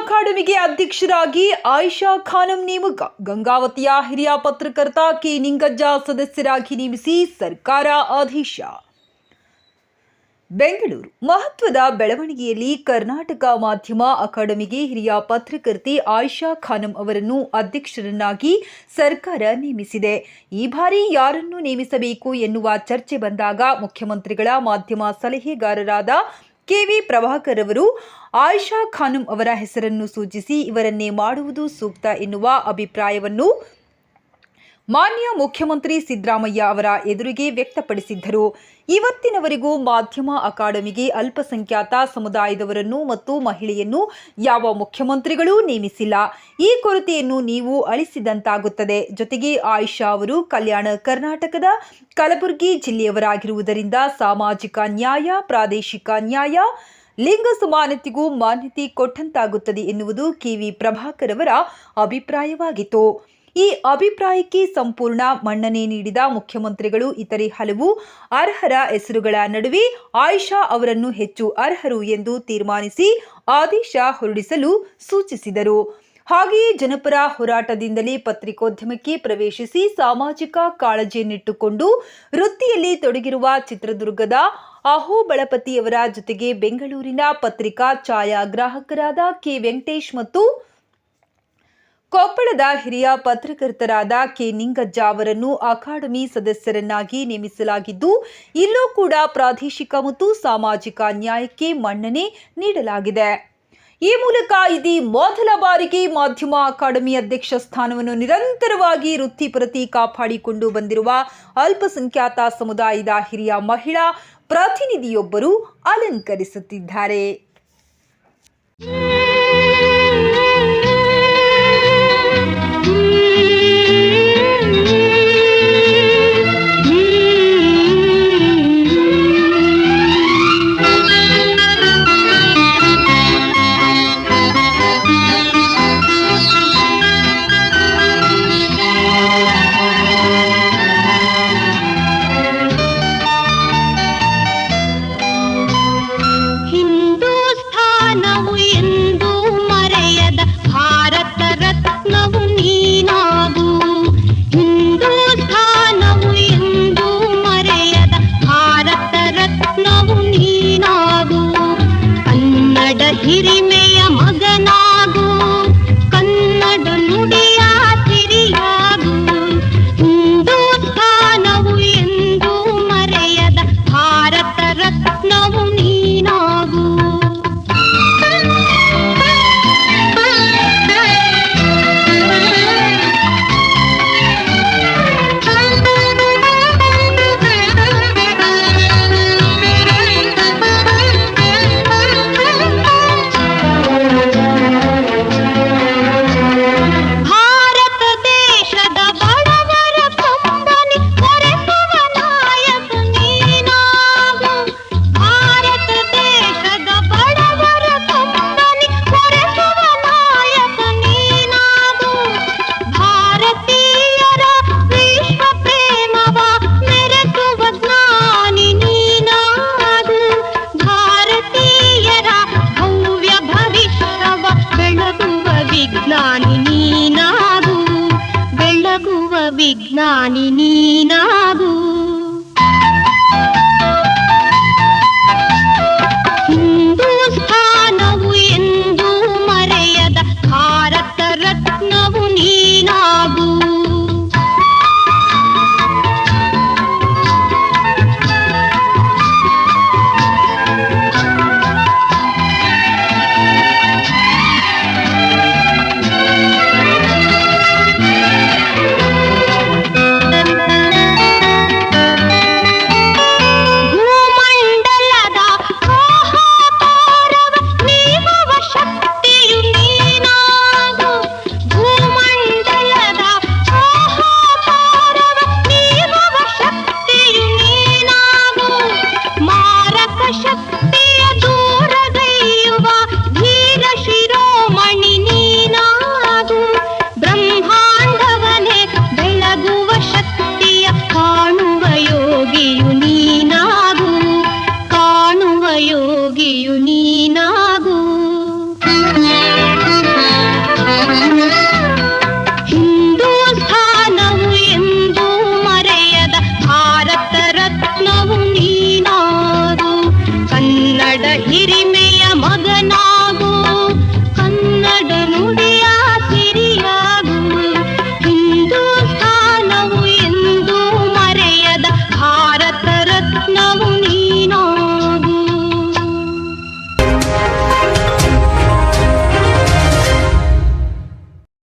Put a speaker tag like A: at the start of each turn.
A: ಅಕಾಡೆಮಿಗೆ ಅಧ್ಯಕ್ಷರಾಗಿ ಆಯಿಷಾ ಖಾನಂ ನೇಮಕ. ಗಂಗಾವತಿಯ ಹಿರಿಯ ಪತ್ರಕರ್ತ ಕೆ. ನಿಂಗಜ್ಜ ಸದಸ್ಯರಾಗಿ ನೇಮಿಸಿ ಸರ್ಕಾರ ಆದೇಶ. ಬೆಂಗಳೂರು. ಮಹತ್ವದ ಬೆಳವಣಿಗೆಯಲ್ಲಿ ಕರ್ನಾಟಕ ಮಾಧ್ಯಮ ಅಕಾಡೆಮಿಗೆ ಹಿರಿಯ ಪತ್ರಕರ್ತೆ ಆಯಿಷಾ ಖಾನಂ ಅವರನ್ನು ಅಧ್ಯಕ್ಷರನ್ನಾಗಿ ಸರ್ಕಾರ ನೇಮಿಸಿದೆ. ಈ ಬಾರಿ ಯಾರನ್ನು ನೇಮಿಸಬೇಕು ಎನ್ನುವ ಚರ್ಚೆ ಬಂದಾಗ ಮುಖ್ಯಮಂತ್ರಿಗಳ ಮಾಧ್ಯಮ ಸಲಹೆಗಾರರಾದ ಕೆವಿ ಪ್ರಭಾಕರ್ ಅವರು ಆಯಿಷಾ ಖಾನುಂ ಅವರ ಹೆಸರನ್ನು ಸೂಚಿಸಿ ಇವರನ್ನೇ ಮಾಡುವುದು ಸೂಕ್ತ ಎನ್ನುವ ಅಭಿಪ್ರಾಯವನ್ನು ಮಾನ್ಯ ಮುಖ್ಯಮಂತ್ರಿ ಸಿದ್ದರಾಮಯ್ಯ ಅವರ ಎದುರಿಗೆ ವ್ಯಕ್ತಪಡಿಸಿದ್ದರು. ಇವತ್ತಿನವರೆಗೂ ಮಾಧ್ಯಮ ಅಕಾಡೆಮಿಗೆ ಅಲ್ಪಸಂಖ್ಯಾತ ಸಮುದಾಯದವರನ್ನು ಮತ್ತು ಮಹಿಳೆಯನ್ನು ಯಾವ ಮುಖ್ಯಮಂತ್ರಿಗಳೂ ನೇಮಿಸಿಲ್ಲ. ಈ ಕೊರತೆಯನ್ನು ನೀವು ಅಳಿಸಿದಂತಾಗುತ್ತದೆ. ಜೊತೆಗೆ ಆಯಿಷಾ ಅವರು ಕಲ್ಯಾಣ ಕರ್ನಾಟಕದ ಕಲಬುರಗಿ ಜಿಲ್ಲೆಯವರಾಗಿರುವುದರಿಂದ ಸಾಮಾಜಿಕ ನ್ಯಾಯ, ಪ್ರಾದೇಶಿಕ ನ್ಯಾಯ, ಲಿಂಗ ಸಮಾನತೆಗೂ ಮಾನ್ಯತೆ ಕೊಟ್ಟಂತಾಗುತ್ತದೆ ಎನ್ನುವುದು ಕೆವಿ ಪ್ರಭಾಕರ್ ಅವರ ಅಭಿಪ್ರಾಯವಾಗಿತ್ತು. ಈ ಅಭಿಪ್ರಾಯಕ್ಕೆ ಸಂಪೂರ್ಣ ಮನ್ನಣೆ ನೀಡಿದ ಮುಖ್ಯಮಂತ್ರಿಗಳು ಇತರೆ ಹಲವು ಅರ್ಹರ ಹೆಸರುಗಳ ನಡುವೆ ಆಯಿಷಾ ಅವರನ್ನು ಹೆಚ್ಚು ಅರ್ಹರು ಎಂದು ತೀರ್ಮಾನಿಸಿ ಆದೇಶ ಹೊರಡಿಸಲು ಸೂಚಿಸಿದರು. ಹಾಗೆಯೇ ಜನಪರ ಹೋರಾಟದಿಂದಲೇ ಪತ್ರಿಕೋದ್ಯಮಕ್ಕೆ ಪ್ರವೇಶಿಸಿ ಸಾಮಾಜಿಕ ಕಾಳಜಿಯನ್ನಿಟ್ಟುಕೊಂಡು ವೃತ್ತಿಯಲ್ಲಿ ತೊಡಗಿರುವ ಚಿತ್ರದುರ್ಗದ ಅಹೋಬಳಪತಿಯವರ ಜೊತೆಗೆ ಬೆಂಗಳೂರಿನ ಪತ್ರಿಕಾ ಛಾಯಾಗ್ರಾಹಕರಾದ ಕೆ ವೆಂಕಟೇಶ್ ಮತ್ತು ಕೊಪ್ಪಳದ ಹಿರಿಯ ಪತ್ರಕರ್ತರಾದ ಕೆ ನಿಂಗಜ್ಜ ಅವರನ್ನು ಅಕಾಡೆಮಿ ಸದಸ್ಯರನ್ನಾಗಿ ನೇಮಿಸಲಾಗಿದ್ದು, ಇಲ್ಲೂ ಕೂಡ ಪ್ರಾದೇಶಿಕ ಮತ್ತು ಸಾಮಾಜಿಕ ನ್ಯಾಯಕ್ಕೆ ಮನ್ನಣೆ ನೀಡಲಾಗಿದೆ. ಈ ಮೂಲಕ ಇದೀ ಮೊದಲ ಬಾರಿಗೆ ಮಾಧ್ಯಮ ಅಕಾಡೆಮಿ ಅಧ್ಯಕ್ಷ ಸ್ಥಾನವನ್ನು ನಿರಂತರವಾಗಿ ವೃತ್ತಿಪ್ರತಿ ಕಾಪಾಡಿಕೊಂಡು ಬಂದಿರುವ ಅಲ್ಪಸಂಖ್ಯಾತ ಸಮುದಾಯದ ಹಿರಿಯ ಮಹಿಳಾ ಪ್ರತಿನಿಧಿಯೊಬ್ಬರು ಅಲಂಕರಿಸುತ್ತಿದ್ದಾರೆ.
B: गिरी में ವಿಜ್ಞಾನಿ ನೀನಾಗು அட இரிமைய மகனா